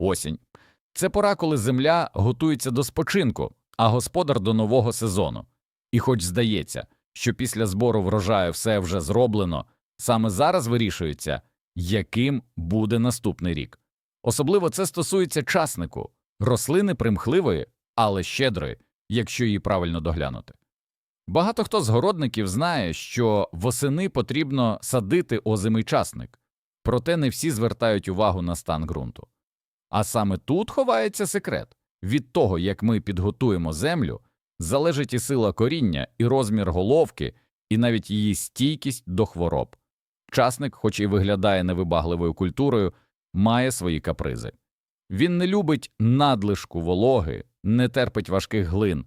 Осінь. Це пора, коли земля готується до спочинку, а господар до нового сезону. І хоч здається, що після збору врожаю все вже зроблено, саме зараз вирішується, яким буде наступний рік. Особливо це стосується часнику, рослини примхливої, але щедрої, якщо її правильно доглянути. Багато хто з городників знає, що восени потрібно садити озимий часник, проте не всі звертають увагу на стан ґрунту. А саме тут ховається секрет від того, як ми підготуємо землю, залежить і сила коріння, і розмір головки, і навіть її стійкість до хвороб. Часник, хоч і виглядає невибагливою культурою, має свої капризи. Він не любить надлишку вологи, не терпить важких глин,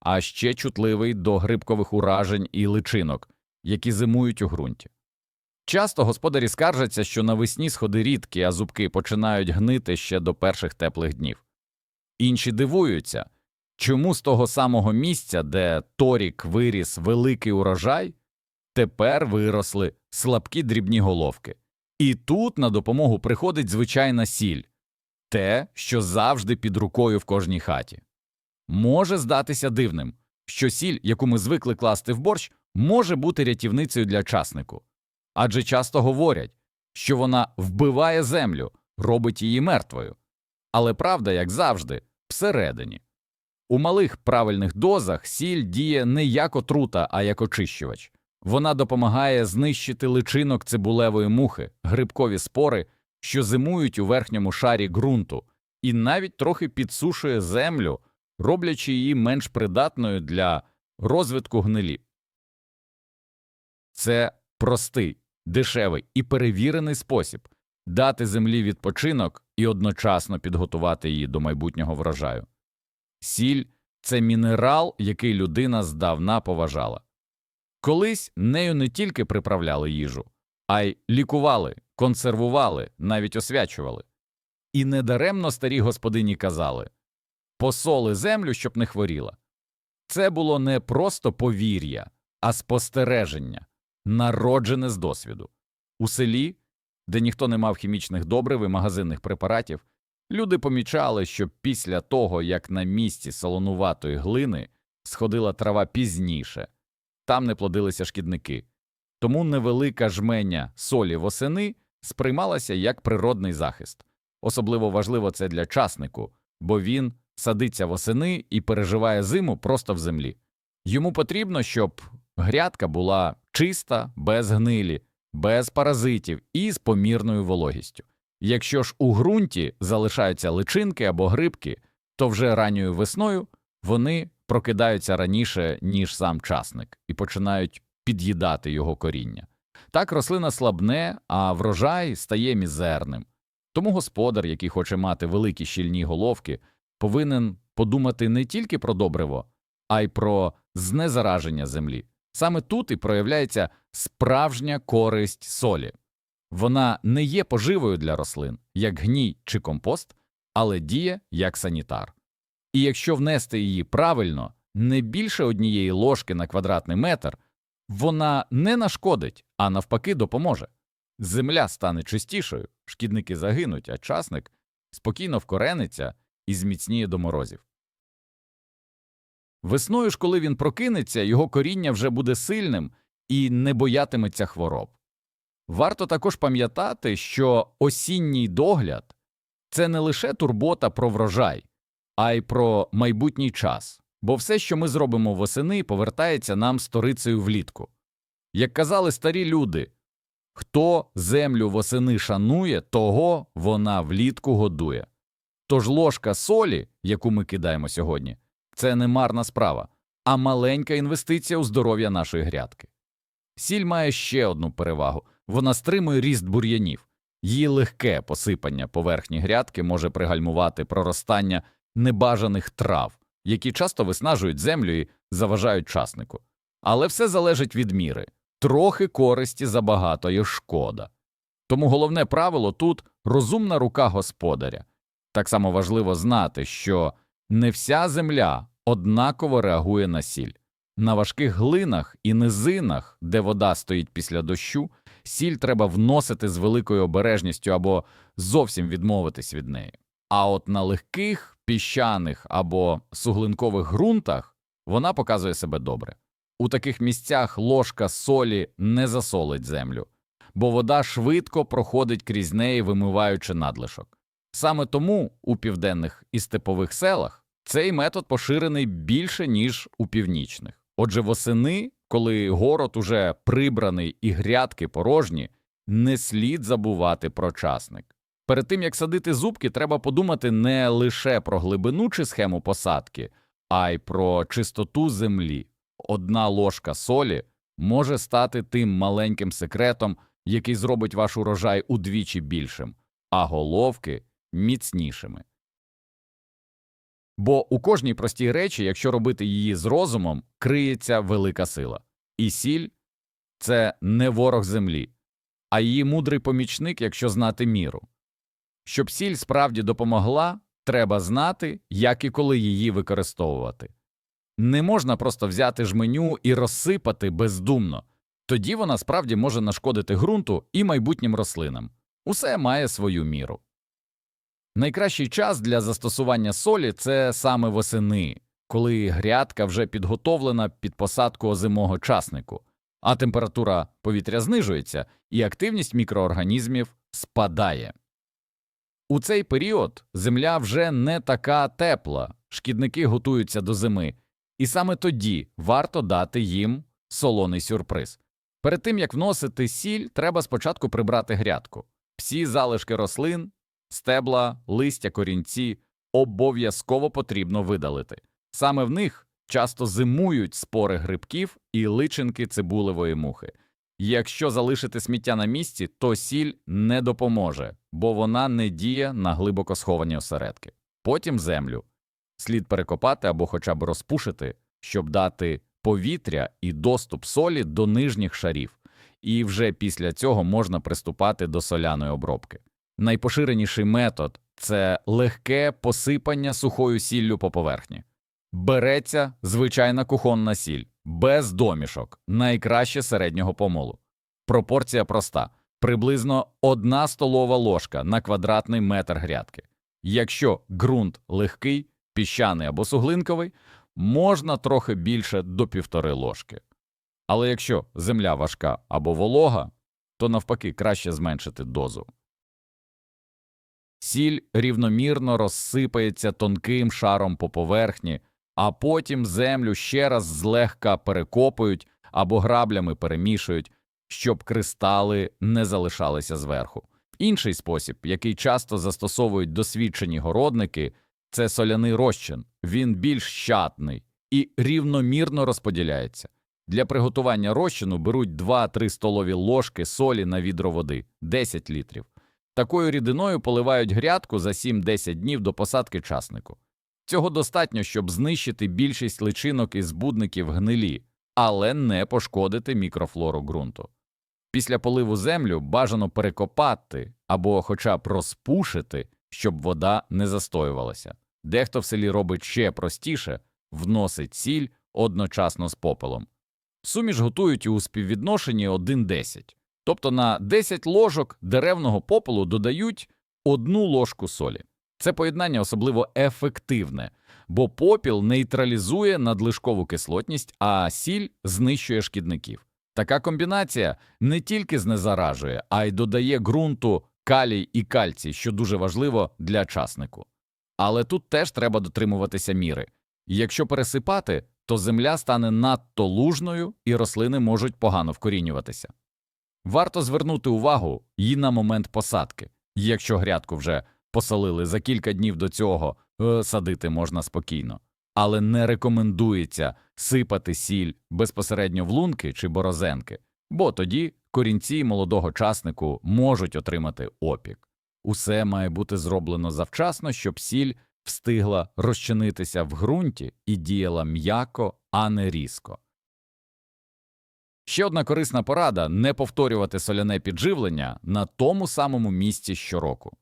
а ще чутливий до грибкових уражень і личинок, які зимують у ґрунті. Часто господарі скаржаться, що навесні сходи рідкі, а зубки починають гнити ще до перших теплих днів. Інші дивуються, чому з того самого місця, де торік виріс великий урожай, тепер виросли слабкі дрібні головки. І тут на допомогу приходить звичайна сіль те, що завжди під рукою в кожній хаті. Може здатися дивним, що сіль, яку ми звикли класти в борщ, може бути рятівницею для часнику. Адже часто говорять, що вона вбиває землю, робить її мертвою. Але правда, як завжди, всередині. У малих правильних дозах сіль діє не як отрута, а як очищувач. Вона допомагає знищити личинок цибулевої мухи, грибкові спори, що зимують у верхньому шарі ґрунту, і навіть трохи підсушує землю, роблячи її менш придатною для розвитку гнилі. Це простий, дешевий і перевірений спосіб дати землі відпочинок і одночасно підготувати її до майбутнього врожаю. Сіль це мінерал, який людина здавна поважала. Колись нею не тільки приправляли їжу, а й лікували, консервували, навіть освячували. І недаремно старі господині казали посоли землю, щоб не хворіла. Це було не просто повір'я, а спостереження, народжене з досвіду. У селі, де ніхто не мав хімічних добрив і магазинних препаратів, люди помічали, що після того, як на місці солонуватої глини сходила трава пізніше, там не плодилися шкідники. Тому невелика жменя солі восени сприймалася як природний захист. Особливо важливо це для часнику, бо він садиться восени і переживає зиму просто в землі. Йому потрібно, щоб грядка була чиста, без гнилі, без паразитів і з помірною вологістю. Якщо ж у ґрунті залишаються личинки або грибки, то вже ранньою весною вони прокидаються раніше, ніж сам часник, і починають під'їдати його коріння. Так рослина слабне, а врожай стає мізерним. Тому господар, який хоче мати великі щільні головки, повинен подумати не тільки про добриво, а й про знезараження землі. Саме тут і проявляється справжня користь солі. Вона не є поживою для рослин, як гній чи компост, але діє як санітар. І якщо внести її правильно, не більше однієї ложки на квадратний метр, вона не нашкодить, а навпаки допоможе. Земля стане чистішою, шкідники загинуть, а часник спокійно вкорениться і зміцніє до морозів. Весною ж, коли він прокинеться, його коріння вже буде сильним і не боятиметься хвороб. Варто також пам'ятати, що осінній догляд це не лише турбота про врожай, а й про майбутній час, бо все, що ми зробимо восени, повертається нам сторицею влітку. Як казали старі люди, хто землю восени шанує, того вона влітку годує. Тож ложка солі, яку ми кидаємо сьогодні, це не марна справа, а маленька інвестиція у здоров'я нашої грядки. Сіль має ще одну перевагу вона стримує ріст бур'янів. Її легке посипання поверхні грядки може пригальмувати проростання небажаних трав, які часто виснажують землю і заважають часнику. Але все залежить від міри трохи користі забагато є шкода. Тому головне правило тут розумна рука господаря. Так само важливо знати, що не вся земля однаково реагує на сіль. На важких глинах і низинах, де вода стоїть після дощу, сіль треба вносити з великою обережністю або зовсім відмовитись від неї. А от на легких, піщаних або суглинкових ґрунтах вона показує себе добре. У таких місцях ложка солі не засолить землю, бо вода швидко проходить крізь неї, вимиваючи надлишок. Саме тому у південних і степових селах цей метод поширений більше, ніж у північних. Отже, восени, коли город уже прибраний і грядки порожні, не слід забувати про часник. Перед тим як садити зубки, треба подумати не лише про глибину чи схему посадки, а й про чистоту землі. Одна ложка солі може стати тим маленьким секретом, який зробить ваш урожай удвічі більшим, а головки міцнішими. Бо у кожній простій речі, якщо робити її з розумом, криється велика сила. І сіль це не ворог землі, а її мудрий помічник, якщо знати міру. Щоб сіль справді допомогла, треба знати, як і коли її використовувати. Не можна просто взяти жменю і розсипати бездумно, тоді вона справді може нашкодити ґрунту і майбутнім рослинам. Усе має свою міру. Найкращий час для застосування солі це саме восени, коли грядка вже підготовлена під посадку озимого часнику, а температура повітря знижується і активність мікроорганізмів спадає. У цей період земля вже не така тепла, шкідники готуються до зими, і саме тоді варто дати їм солоний сюрприз. Перед тим як вносити сіль, треба спочатку прибрати грядку. Всі залишки рослин, стебла, листя, корінці обов'язково потрібно видалити. Саме в них часто зимують спори грибків і личинки цибулевої мухи. Якщо залишити сміття на місці, то сіль не допоможе, бо вона не діє на глибоко сховані осередки. Потім землю слід перекопати або хоча б розпушити, щоб дати повітря і доступ солі до нижніх шарів, і вже після цього можна приступати до соляної обробки. Найпоширеніший метод це легке посипання сухою сіллю по поверхні. Береться звичайна кухонна сіль, без домішок, найкраще середнього помолу. Пропорція проста приблизно одна столова ложка на квадратний метр грядки. Якщо ґрунт легкий, піщаний або суглинковий, можна трохи більше до півтори ложки. Але якщо земля важка або волога, то навпаки краще зменшити дозу. Сіль рівномірно розсипається тонким шаром по поверхні, а потім землю ще раз злегка перекопують або граблями перемішують, щоб кристали не залишалися зверху. Інший спосіб, який часто застосовують досвідчені городники, це соляний розчин. Він більш щатний і рівномірно розподіляється. Для приготування розчину беруть 2-3 столові ложки солі на відро води 10 літрів. Такою рідиною поливають грядку за 7-10 днів до посадки часнику. Цього достатньо, щоб знищити більшість личинок і збудників гнилі, але не пошкодити мікрофлору ґрунту. Після поливу землю бажано перекопати або хоча б розпушити, щоб вода не застоювалася. Дехто в селі робить ще простіше вносить сіль одночасно з попелом. Суміш готують у співвідношенні 1-10. Тобто на 10 ложок деревного попелу додають одну ложку солі. Це поєднання особливо ефективне, бо попіл нейтралізує надлишкову кислотність, а сіль знищує шкідників. Така комбінація не тільки знезаражує, а й додає ґрунту калій і кальцій, що дуже важливо для часнику. Але тут теж треба дотримуватися міри. Якщо пересипати, то земля стане надто лужною і рослини можуть погано вкорінюватися. Варто звернути увагу і на момент посадки. Якщо грядку вже посолили за кілька днів до цього, е, садити можна спокійно, але не рекомендується сипати сіль безпосередньо в лунки чи борозенки, бо тоді корінці молодого часнику можуть отримати опік. Усе має бути зроблено завчасно, щоб сіль встигла розчинитися в ґрунті і діяла м'яко, а не різко. Ще одна корисна порада не повторювати соляне підживлення на тому самому місці щороку.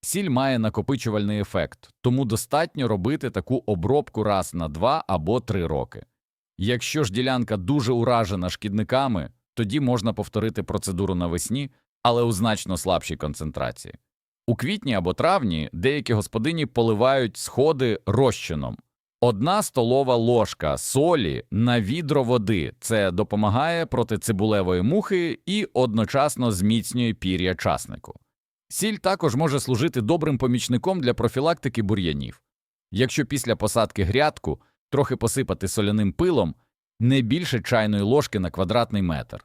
Сіль має накопичувальний ефект, тому достатньо робити таку обробку раз на два або три роки. Якщо ж ділянка дуже уражена шкідниками, тоді можна повторити процедуру навесні, але у значно слабшій концентрації. У квітні або травні деякі господині поливають сходи розчином. Одна столова ложка солі на відро води це допомагає проти цибулевої мухи і одночасно зміцнює пір'я часнику. Сіль також може служити добрим помічником для профілактики бур'янів. Якщо після посадки грядку трохи посипати соляним пилом не більше чайної ложки на квадратний метр,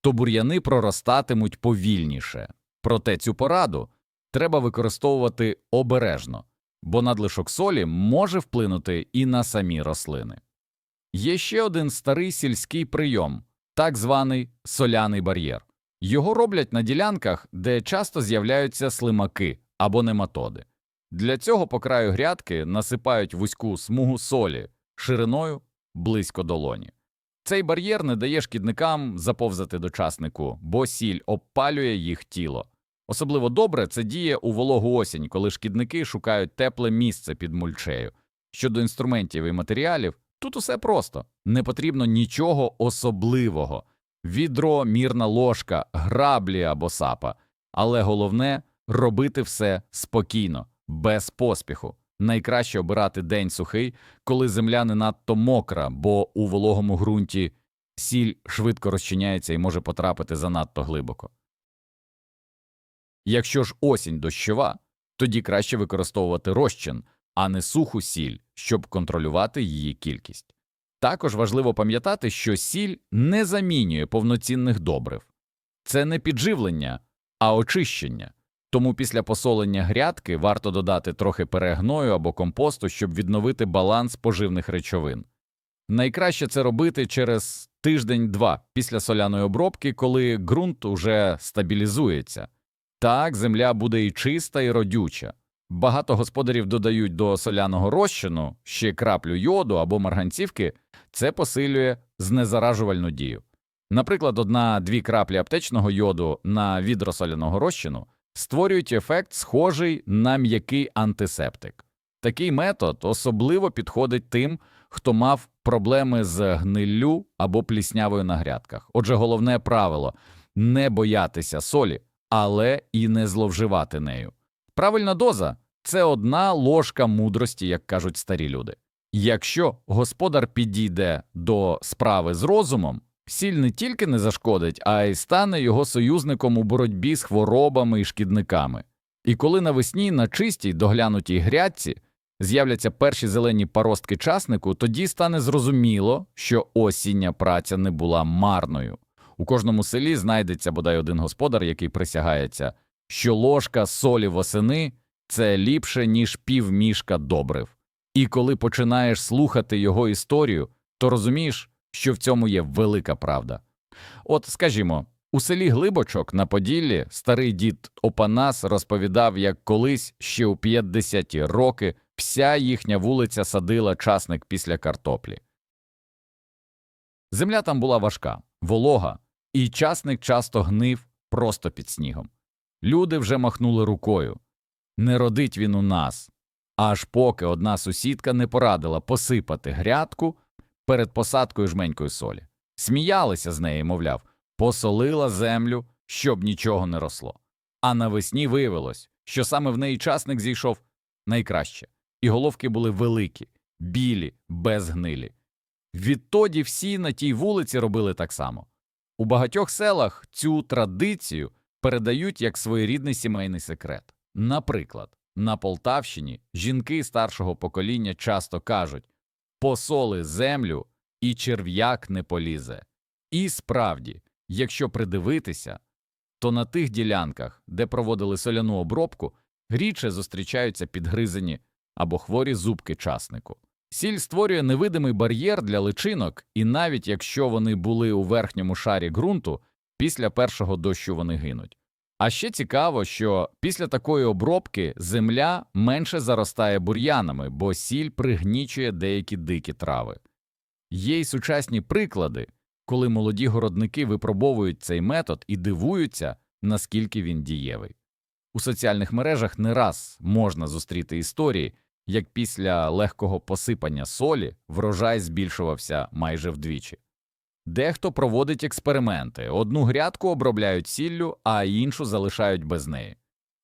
то бур'яни проростатимуть повільніше. Проте цю пораду треба використовувати обережно, бо надлишок солі може вплинути і на самі рослини. Є ще один старий сільський прийом, так званий соляний бар'єр. Його роблять на ділянках, де часто з'являються слимаки або нематоди. Для цього по краю грядки насипають вузьку смугу солі шириною близько долоні. Цей бар'єр не дає шкідникам заповзати до часнику, бо сіль обпалює їх тіло. Особливо добре це діє у вологу осінь, коли шкідники шукають тепле місце під мульчею. Щодо інструментів і матеріалів, тут усе просто не потрібно нічого особливого відро, мірна ложка, граблі або сапа. Але головне робити все спокійно, без поспіху. Найкраще обирати день сухий, коли земля не надто мокра, бо у вологому ґрунті сіль швидко розчиняється і може потрапити занадто глибоко. Якщо ж осінь дощова, тоді краще використовувати розчин, а не суху сіль, щоб контролювати її кількість. Також важливо пам'ятати, що сіль не замінює повноцінних добрив. Це не підживлення, а очищення. Тому після посолення грядки варто додати трохи перегною або компосту, щоб відновити баланс поживних речовин. Найкраще це робити через тиждень-два після соляної обробки, коли ґрунт уже стабілізується. Так земля буде і чиста, і родюча. Багато господарів додають до соляного розчину ще краплю йоду або марганцівки, це посилює знезаражувальну дію. Наприклад, одна-дві краплі аптечного йоду на відро соляного розчину створюють ефект, схожий на м'який антисептик. Такий метод особливо підходить тим, хто мав проблеми з гниллю або пліснявою на грядках. Отже, головне правило не боятися солі, але і не зловживати нею. Правильна доза це одна ложка мудрості, як кажуть старі люди. Якщо господар підійде до справи з розумом, сіль не тільки не зашкодить, а й стане його союзником у боротьбі з хворобами і шкідниками. І коли навесні на чистій доглянутій грядці з'являться перші зелені паростки часнику, тоді стане зрозуміло, що осіння праця не була марною. У кожному селі знайдеться бодай один господар, який присягається, що ложка солі восени це ліпше, ніж півмішка добрив. І коли починаєш слухати його історію, то розумієш, що в цьому є велика правда. От, скажімо, у селі Глибочок на Поділлі старий дід Опанас розповідав, як колись ще у 50-ті роки вся їхня вулиця садила часник після картоплі. Земля там була важка, волога, і часник часто гнив просто під снігом. Люди вже махнули рукою не родить він у нас, аж поки одна сусідка не порадила посипати грядку перед посадкою жменькою солі. Сміялися з неї, мовляв, посолила землю, щоб нічого не росло. А навесні виявилось, що саме в неї часник зійшов найкраще, і головки були великі, білі, без гнилі. Відтоді всі на тій вулиці робили так само. У багатьох селах цю традицію передають як своєрідний сімейний секрет. Наприклад, на Полтавщині жінки старшого покоління часто кажуть посоли землю і черв'як не полізе. І справді, якщо придивитися, то на тих ділянках, де проводили соляну обробку, рідше зустрічаються підгризені або хворі зубки часнику. Сіль створює невидимий бар'єр для личинок, і навіть якщо вони були у верхньому шарі ґрунту, після першого дощу вони гинуть. А ще цікаво, що після такої обробки земля менше заростає бур'янами, бо сіль пригнічує деякі дикі трави. Є й сучасні приклади, коли молоді городники випробовують цей метод і дивуються, наскільки він дієвий. У соціальних мережах не раз можна зустріти історії, як після легкого посипання солі врожай збільшувався майже вдвічі. Дехто проводить експерименти одну грядку обробляють сіллю, а іншу залишають без неї.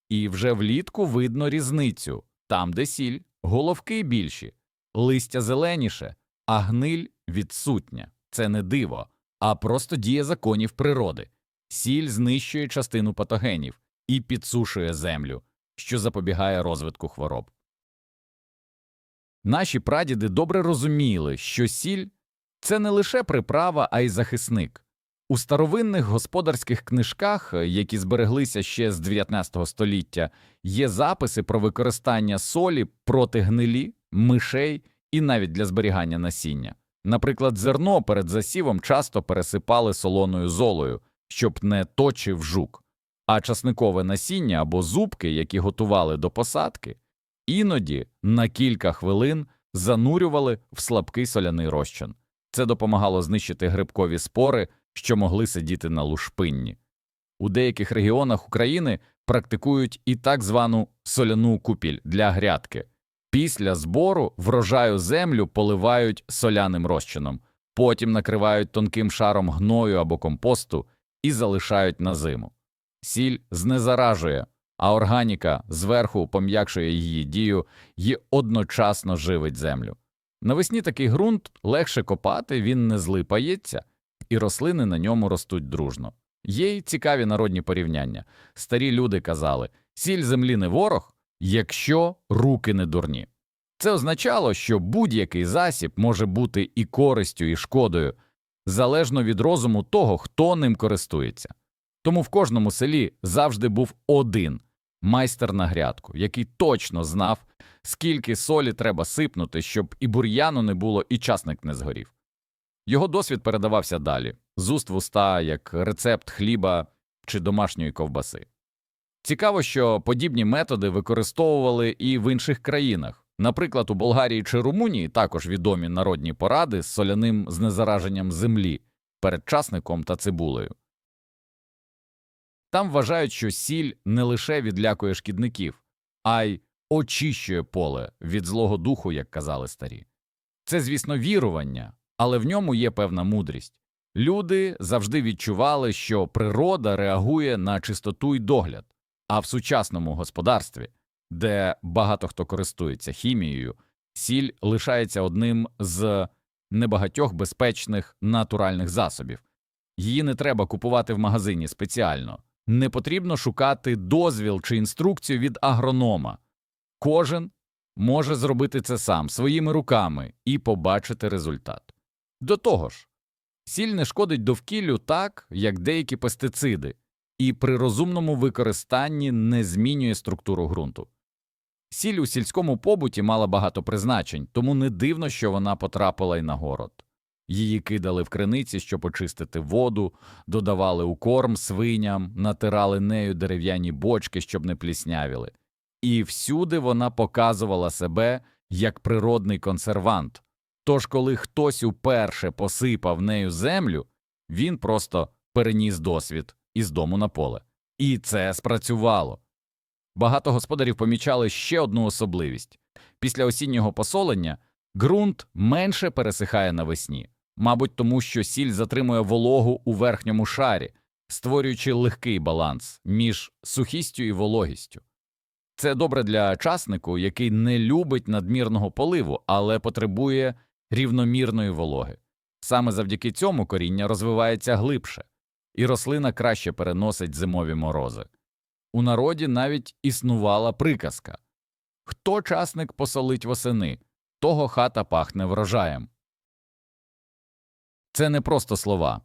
І вже влітку видно різницю там, де сіль, головки більші, листя зеленіше, а гниль відсутня. Це не диво, а просто дія законів природи. Сіль знищує частину патогенів і підсушує землю, що запобігає розвитку хвороб. Наші прадіди добре розуміли, що сіль це не лише приправа, а й захисник. У старовинних господарських книжках, які збереглися ще з 19 століття, є записи про використання солі проти гнилі, мишей і навіть для зберігання насіння. Наприклад, зерно перед засівом часто пересипали солоною золою, щоб не точив жук, а часникове насіння або зубки, які готували до посадки, іноді на кілька хвилин занурювали в слабкий соляний розчин. Це допомагало знищити грибкові спори, що могли сидіти на лушпинні. У деяких регіонах України практикують і так звану соляну купіль для грядки. Після збору врожаю землю поливають соляним розчином, потім накривають тонким шаром гною або компосту і залишають на зиму. Сіль знезаражує, а органіка зверху пом'якшує її дію і одночасно живить землю. Навесні такий ґрунт легше копати, він не злипається, і рослини на ньому ростуть дружно. Є й цікаві народні порівняння. Старі люди казали сіль землі не ворог, якщо руки не дурні. Це означало, що будь-який засіб може бути і користю, і шкодою, залежно від розуму того, хто ним користується. Тому в кожному селі завжди був один майстер на грядку, який точно знав, скільки солі треба сипнути, щоб і бур'яну не було, і часник не згорів. Його досвід передавався далі з уст в уста, як рецепт хліба чи домашньої ковбаси. Цікаво, що подібні методи використовували і в інших країнах. Наприклад, у Болгарії чи Румунії також відомі народні поради з соляним знезараженням землі перед часником та цибулею. Там вважають, що сіль не лише відлякує шкідників, а й очищує поле від злого духу, як казали старі. Це, звісно, вірування, але в ньому є певна мудрість. Люди завжди відчували, що природа реагує на чистоту й догляд, а в сучасному господарстві, де багато хто користується хімією, сіль лишається одним з небагатьох безпечних натуральних засобів. Її не треба купувати в магазині спеціально, не потрібно шукати дозвіл чи інструкцію від агронома. Кожен може зробити це сам своїми руками і побачити результат. До того ж, сіль не шкодить довкіллю так, як деякі пестициди, і при розумному використанні не змінює структуру ґрунту. Сіль у сільському побуті мала багато призначень, тому не дивно, що вона потрапила й на город. Її кидали в криниці, щоб очистити воду, додавали у корм свиням, натирали нею дерев'яні бочки, щоб не пліснявіли. І всюди вона показувала себе як природний консервант. Тож, коли хтось уперше посипав нею землю, він просто переніс досвід із дому на поле. І це спрацювало. Багато господарів помічали ще одну особливість після осіннього посолення ґрунт менше пересихає навесні, мабуть, тому що сіль затримує вологу у верхньому шарі, створюючи легкий баланс між сухістю і вологістю. Це добре для часнику, який не любить надмірного поливу, але потребує рівномірної вологи. Саме завдяки цьому коріння розвивається глибше, і рослина краще переносить зимові морози. У народі навіть існувала приказка Хто часник посолить восени, того хата пахне врожаєм. Це не просто слова,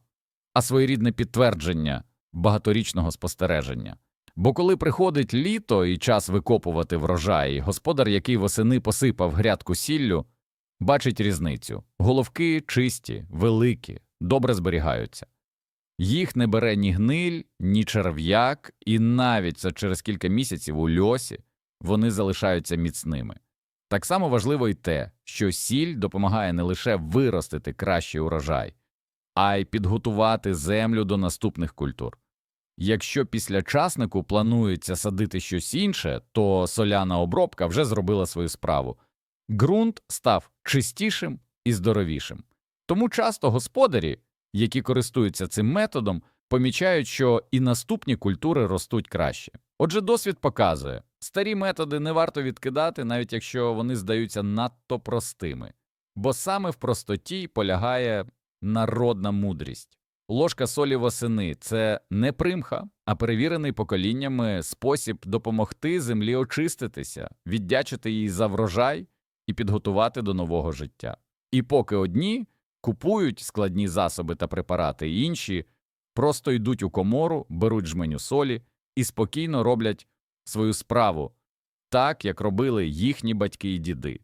а своєрідне підтвердження багаторічного спостереження. Бо коли приходить літо і час викопувати врожай, господар, який восени посипав грядку сіллю, бачить різницю головки чисті, великі, добре зберігаються. Їх не бере ні гниль, ні черв'як, і навіть через кілька місяців у льосі вони залишаються міцними. Так само важливо й те, що сіль допомагає не лише виростити кращий урожай, а й підготувати землю до наступних культур. Якщо після часнику планується садити щось інше, то соляна обробка вже зробила свою справу. Ґрунт став чистішим і здоровішим. Тому часто господарі, які користуються цим методом, помічають, що і наступні культури ростуть краще. Отже, досвід показує, старі методи не варто відкидати, навіть якщо вони здаються надто простими, бо саме в простоті полягає народна мудрість. Ложка солі восени це не примха, а перевірений поколіннями спосіб допомогти землі очиститися, віддячити їй за врожай і підготувати до нового життя. І поки одні купують складні засоби та препарати, інші просто йдуть у комору, беруть жменю солі і спокійно роблять свою справу, так як робили їхні батьки і діди.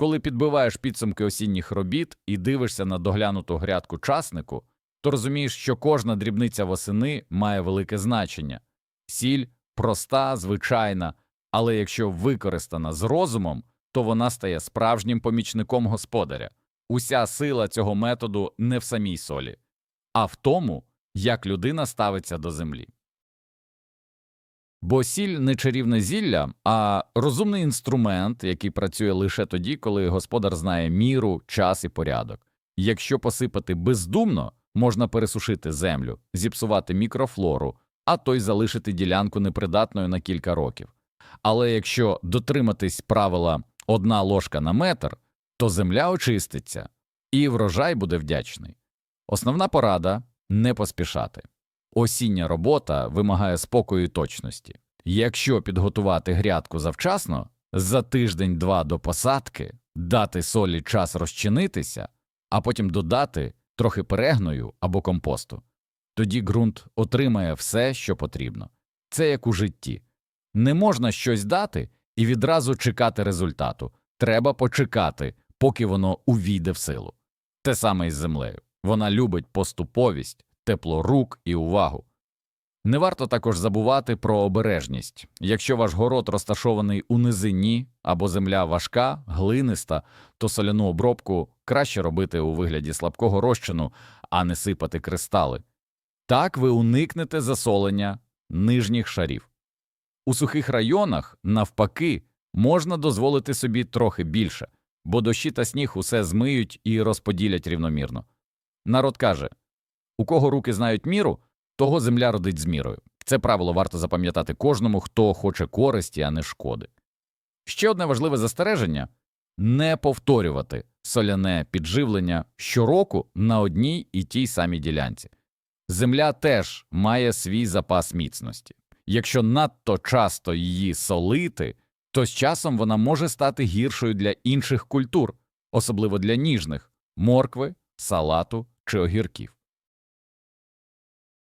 Коли підбиваєш підсумки осінніх робіт і дивишся на доглянуту грядку часнику, то розумієш, що кожна дрібниця восени має велике значення. Сіль проста, звичайна, але якщо використана з розумом, то вона стає справжнім помічником господаря. Уся сила цього методу не в самій солі, а в тому, як людина ставиться до землі. Бо сіль не чарівне зілля, а розумний інструмент, який працює лише тоді, коли господар знає міру, час і порядок. Якщо посипати бездумно, можна пересушити землю, зіпсувати мікрофлору, а то й залишити ділянку непридатною на кілька років. Але якщо дотриматись правила одна ложка на метр, то земля очиститься, і врожай буде вдячний. Основна порада не поспішати. Осіння робота вимагає спокою і точності. Якщо підготувати грядку завчасно, за тиждень-два до посадки, дати солі час розчинитися, а потім додати трохи перегною або компосту, тоді ґрунт отримає все, що потрібно. Це як у житті. Не можна щось дати і відразу чекати результату. Треба почекати, поки воно увійде в силу. Те саме із землею. Вона любить поступовість, тепло рук і увагу. Не варто також забувати про обережність. Якщо ваш город розташований у низині або земля важка, глиниста, то соляну обробку краще робити у вигляді слабкого розчину, а не сипати кристали. Так ви уникнете засолення нижніх шарів. У сухих районах, навпаки, можна дозволити собі трохи більше, бо дощі та сніг усе змиють і розподілять рівномірно. Народ каже у кого руки знають міру, того земля родить з мірою. Це правило варто запам'ятати кожному, хто хоче користі, а не шкоди. Ще одне важливе застереження не повторювати соляне підживлення щороку на одній і тій самій ділянці. Земля теж має свій запас міцності. Якщо надто часто її солити, то з часом вона може стати гіршою для інших культур, особливо для ніжних моркви, салату чи огірків.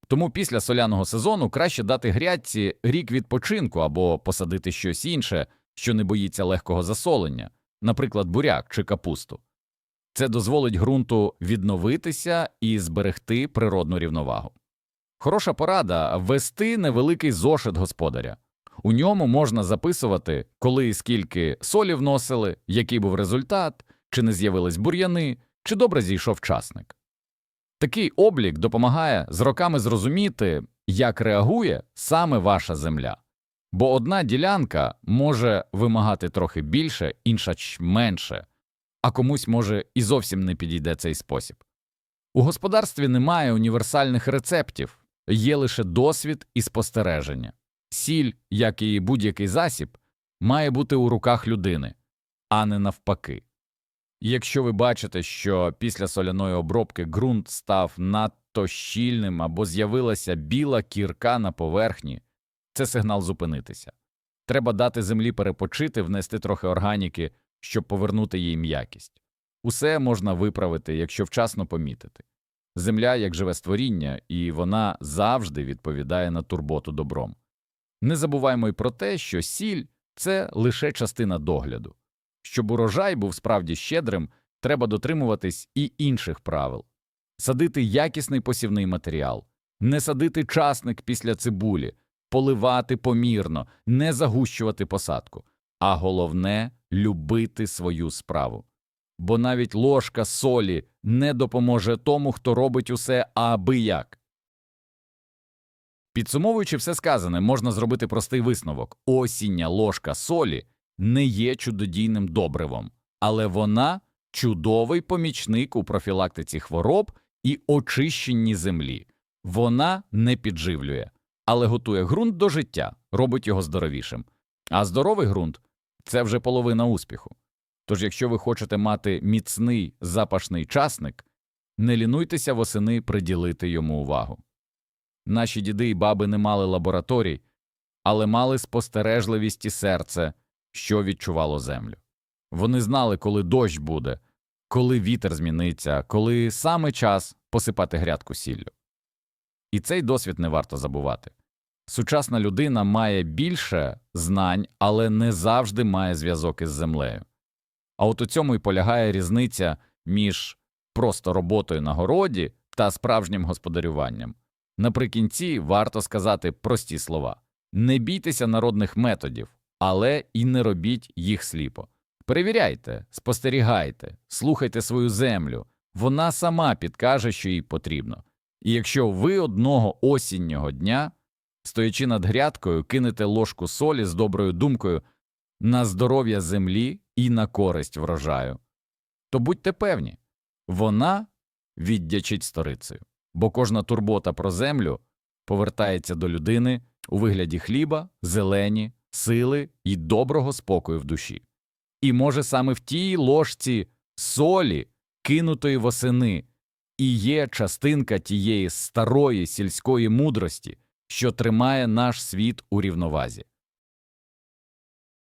Тому після соляного сезону краще дати грядці рік відпочинку або посадити щось інше, що не боїться легкого засолення, наприклад, буряк чи капусту. Це дозволить ґрунту відновитися і зберегти природну рівновагу. Хороша порада вести невеликий зошит господаря. У ньому можна записувати, коли і скільки солі вносили, який був результат, чи не з'явились бур'яни, чи добре зійшов часник. Такий облік допомагає з роками зрозуміти, як реагує саме ваша земля. Бо одна ділянка може вимагати трохи більше, інша менше, а комусь може і зовсім не підійде цей спосіб. У господарстві немає універсальних рецептів, є лише досвід і спостереження. Сіль, як і будь-який засіб, має бути у руках людини, а не навпаки. Якщо ви бачите, що після соляної обробки ґрунт став надто щільним або з'явилася біла кірка на поверхні, це сигнал зупинитися. Треба дати землі перепочити, внести трохи органіки, щоб повернути їй м'якість. Усе можна виправити, якщо вчасно помітити. Земля як живе створіння, і вона завжди відповідає на турботу добром. Не забуваймо й про те, що сіль це лише частина догляду. Щоб урожай був справді щедрим, треба дотримуватись і інших правил садити якісний посівний матеріал, не садити часник після цибулі, поливати помірно, не загущувати посадку, а головне любити свою справу. Бо навіть ложка солі не допоможе тому, хто робить усе аби як. Підсумовуючи все сказане, можна зробити простий висновок осіння ложка солі не є чудодійним добривом, але вона чудовий помічник у профілактиці хвороб і очищенні землі. Вона не підживлює, але готує ґрунт до життя, робить його здоровішим. А здоровий ґрунт це вже половина успіху. Тож, якщо ви хочете мати міцний запашний часник, не лінуйтеся восени приділити йому увагу. Наші діди і баби не мали лабораторій, але мали спостережливість і серце, що відчувало землю. Вони знали, коли дощ буде, коли вітер зміниться, коли саме час посипати грядку сіллю. І цей досвід не варто забувати. Сучасна людина має більше знань, але не завжди має зв'язок із землею. А от у цьому і полягає різниця між просто роботою на городі та справжнім господарюванням. Наприкінці варто сказати прості слова не бійтеся народних методів, але і не робіть їх сліпо. Перевіряйте, спостерігайте, слухайте свою землю, вона сама підкаже, що їй потрібно. І якщо ви одного осіннього дня, стоячи над грядкою, кинете ложку солі з доброю думкою на здоров'я землі і на користь врожаю, то будьте певні, вона віддячить сторицею, бо кожна турбота про землю повертається до людини у вигляді хліба, зелені, сили і доброго спокою в душі. І може саме в тій ложці солі, кинутої восени, і є частинка тієї старої сільської мудрості, що тримає наш світ у рівновазі.